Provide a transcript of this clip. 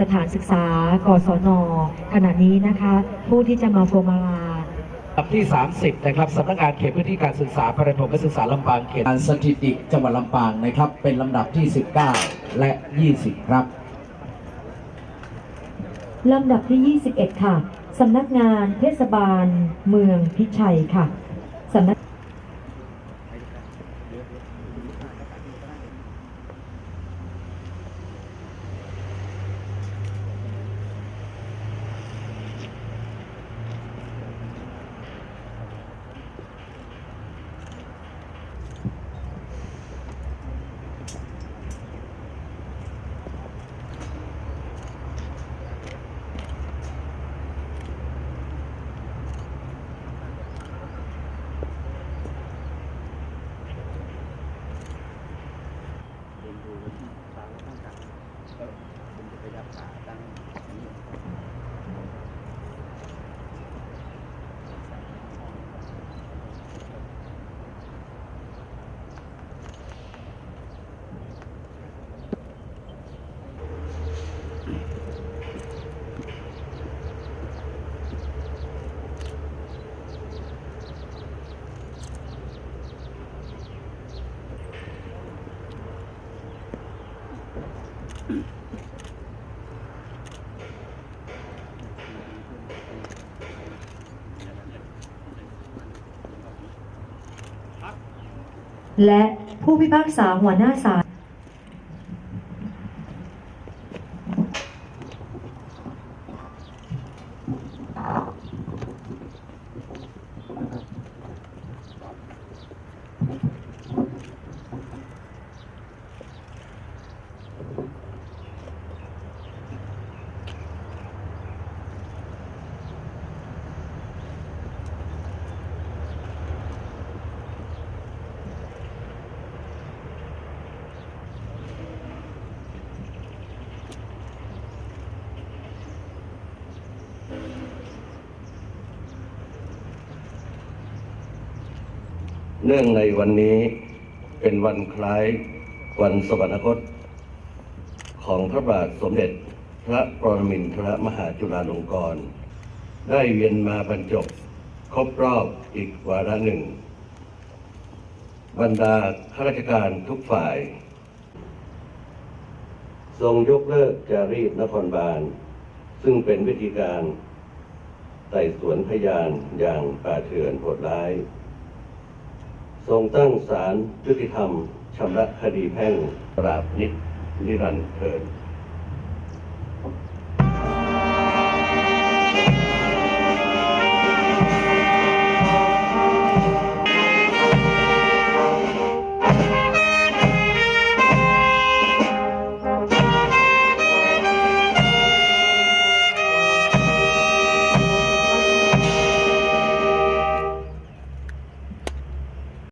สถานศึกษากศน ขณะนี้นะคะ ผู้ที่จะมาโฟมาลาลำดับที่ 30 นะครับสำนักงานเขตพื้นที่การศึกษาประถมศึกษาลำปางเขตการสถิติจังหวัดลำปางนะครับ เป็นลำดับที่ 19 และ 20 ครับลำดับที่ 21 ค่ะสำนักงานเทศบาลเมืองพิชัยค่ะสำนัก ปลาข้างๆก็คุณจะไปดับปลาตั้งนี้ และผู้พิพากษาหัวหน้าศาล เนื่องในวันนี้เป็นวันคล้ายวันสวรรคต ของพระบาทสมเด็จพระปรมินทรมหาจุฬาลงกรณ์ได้เวียนมาบรรจบครบรอบอีกวาระหนึ่ง บรรดาข้าราชการทุกฝ่าย ทรงยกเลิกจารีตนครบาล ซึ่งเป็นวิธีการไต่สวนพยานอย่างป่าเถื่อนโหดร้าย ทรงตั้งศาลยุติธรรมชำระคดีแพ่งปราบนิจนิรันดร์เทิน